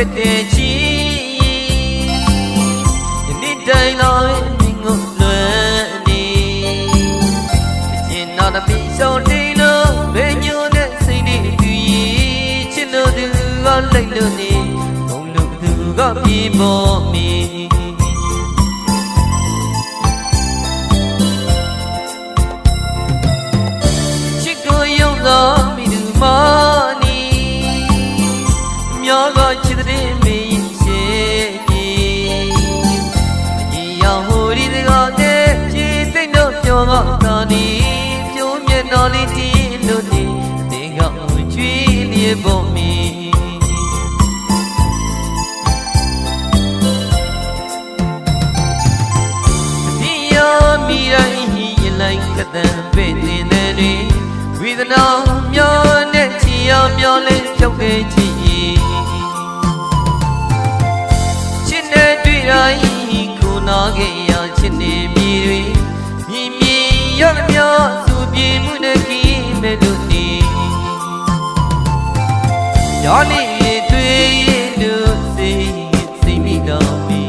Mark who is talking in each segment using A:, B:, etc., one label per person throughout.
A: ဖြစ်တဲ့ချီယနေ့တိုင်းတော့မင်းကိုလွယ်နေအကျဉ်းတော်တပိဆုံးတိလို့ဘယ်ညိုတဲ့စိတ်တွေတူရင်ချစ်လို့သူကလိုက်လို့နေဘုံလို့သူကပြေပေါ်မီ လျက်ပေါ်မီဒီယောမိရိုင်းရလိုက်ကတံပဲ့တင်တဲ့တွေဝေဒနာမျောနဲ့ချီအောင်မျောလဲဖြုတ်ခဲ့ချီချစ်နဲ့တွေ့တိုင်းခုနာခဲ့ရချစ်နေပြီတွေမြင်မြင်ရမမျောသူပြေမှုနဲ့ကြည့်မဲ့လို့ နေရောနေတွေ့လို့စိတ်စိတ်မိတော့ပြီ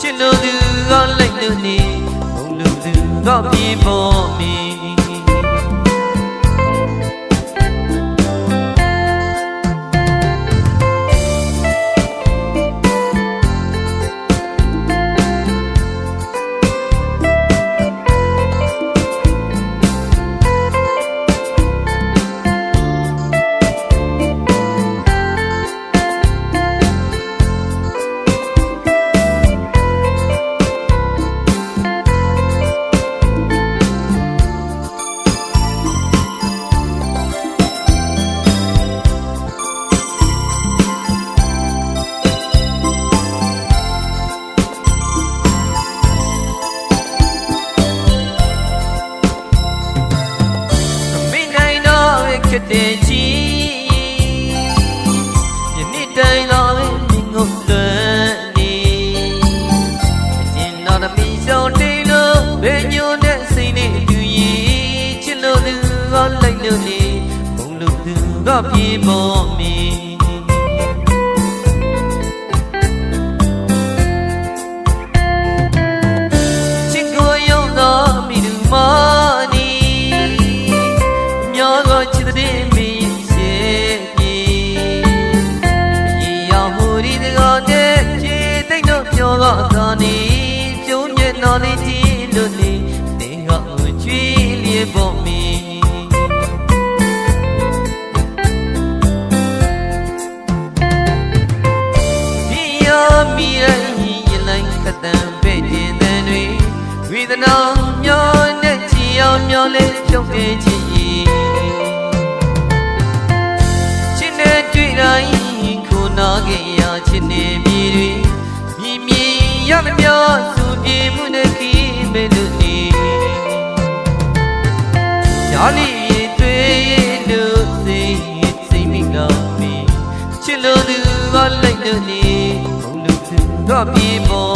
A: ချစ်လို့သူကလိုက်လို့နေဘုံလို့သူကပြေပေါ်မီ ပဲခက်တဲ့ချီယနေ့တိုင်းတော့ပဲမြင်ငုံလွန်နေအကျဉ်းတော်သမီးဆောင်တိတ်လို့ဘယ်ညိုတဲ့စိတ်နဲ့တူရင်ချစ်လို့သူကလိုက်လို့နေဘုံလို့သူကပြေပေါ်မီ မိရိုင်းရလိုက်ကတံပဲ့တင်တဲ့တွေဝေဒနာမျောနဲ့ချီအောင်မျောလဲဖြုတ်ခဲ့ချင်ချစ်နဲ့တွေ့တိုင်းခုနာခဲ့ရချစ်နေပြီတွေမြင်မြင်ရမမျောသူပြေမှုနဲ့ခီးမဲ့လို့နေရှားလေးတွေ့လို့စိတ်စိတ်မိတော့ပြီချစ်လို့သူကလိုက်လို့နေ ဘုံလို့သူကပြေပေါ်